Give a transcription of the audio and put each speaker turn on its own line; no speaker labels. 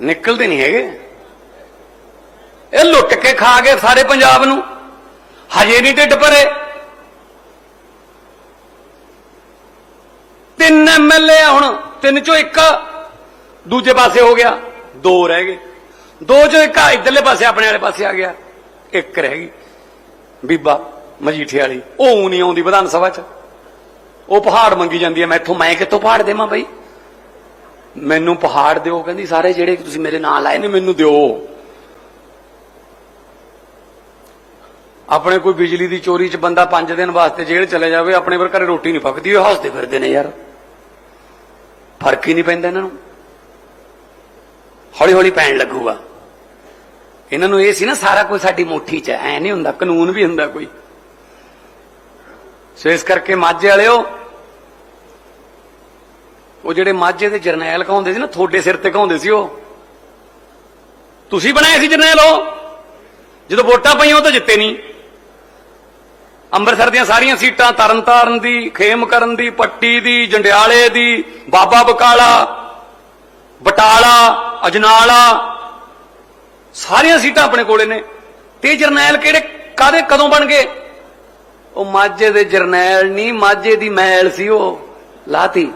ਨਿਕਲਦੇ ਨਹੀਂ ਹੈਗੇ। ਇਹ ਲੁੱਟ ਕੇ ਖਾ ਗਏ ਸਾਰੇ ਪੰਜਾਬ ਨੂੰ। ਹਜੇ ਨਹੀਂ ਢਿੱਡ ਭਰੇ। ਤਿੰਨ ਐਮਐਲਏ ਆ ਹੁਣ, ਤਿੰਨ ਚੋਂ ਇੱਕ ਦੂਜੇ ਪਾਸੇ ਹੋ ਗਿਆ। ਦੋ ਰਹਿ ਗਏ। ਦੋ ਚੋਂ ਇੱਕ ਇਧਰਲੇ ਪਾਸੇ, ਆਪਣੇ ਵਾਲੇ ਪਾਸੇ ਆ ਗਿਆ। ਇੱਕ ਰਹਿ ਗਈ। ਬੀਬਾ ਮਜੀਠੇ ਵਾਲੀ, ਉਹ ਨਹੀਂ ਆਉਂਦੀ ਵਿਧਾਨ ਸਭਾ 'ਚ। ਉਹ ਪਹਾੜ ਮੰਗੀ ਜਾਂਦੀ ਹੈ, ਮੈਥੋਂ ਮੈਂ ਕਿੱਥੋਂ ਪਹਾੜ ਦੇਵਾਂ ਬਈ? ਮੈਨੂੰ ਪਹਾੜ ਦਿਓ, ਕਹਿੰਦੀ, ਸਾਰੇ ਜਿਹੜੇ ਤੁਸੀਂ ਮੇਰੇ ਨਾਲ ਲਾਏ ਨੇ, ਮੈਨੂੰ ਦਿਓ। ਆਪਣੇ ਕੋਈ ਬਿਜਲੀ ਦੀ ਚੋਰੀ 'ਚ ਬੰਦਾ 5 ਦਿਨ ਵਾਸਤੇ ਜੇਲ੍ਹ ਚਲੇ ਜਾਵੇ, ਆਪਣੇ ਪਰ ਘਰੇ ਰੋਟੀ ਨਹੀਂ ਪੱਕਦੀ, ਉਹ ਹੱਸਦੇ ਫਿਰਦੇ ਨੇ ਯਾਰ। ਫ਼ਰਕ ਹੀ ਨਹੀਂ ਪੈਂਦਾ ਇਹਨਾਂ ਨੂੰ। ਹੌਲੀ ਹੌਲੀ ਪੈਣ ਲੱਗੂਗਾ। ਇਹਨਾਂ ਨੂੰ ਇਹ ਸੀ ਨਾ, ਸਾਰਾ ਕੁਝ ਸਾਡੀ ਮੁੱਠੀ 'ਚ ਐ ਨਹੀਂ ਹੁੰਦਾ, ਕਾਨੂੰਨ ਵੀ ਹੁੰਦਾ ਕੋਈ। ਸੋ ਇਸ ਕਰਕੇ ਮਾਝੇ ਵਾਲਿਓ ਉਹ ਜਿਹੜੇ ਮਾਝੇ ਦੇ ਜਰਨੈਲ ਕਹਾਉਂਦੇ ਸੀ ਨਾ ਥੋੜੇ ਸਿਰ ਤੇ ਕਹਾਉਂਦੇ ਸੀ ਉਹ। ਤੁਸੀਂ ਬਣਾਏ ਸੀ ਜਰਨੈਲ ਉਹ। ਜਦੋਂ ਵੋਟਾਂ ਪਈਆਂ, ਉਹ ਤਾਂ ਜਿੱਤੇ ਨਹੀਂ। ਅੰਮ੍ਰਿਤਸਰ ਦੀਆਂ ਸਾਰੀਆਂ ਸੀਟਾਂ, ਤਰਨਤਾਰਨ ਦੀ ਖੇਮ ਕਰਨ ਦੀ, ਪੱਟੀ ਦੀ, ਜੰਡਿਆਲੇ ਦੀ, ਬਾਬਾ ਬਕਾਲਾ, ਬਟਾਲਾ, ਅਜਨਾਲਾ, ਸਾਰੀਆਂ ਸੀਟਾਂ ਆਪਣੇ ਕੋਲੇ ਨੇ। ਤੇ ਜਰਨੈਲ ਕਿਹੜੇ ਕਾਦੇ ਕਦੋਂ ਬਣ ਗਏ? ਉਹ ਮਾਝੇ ਦੇ ਜਰਨੈਲ ਨਹੀਂ, ਮਾਝੇ ਦੀ ਮੈਲ ਸੀ ਉਹ। ਲਾਤੀ।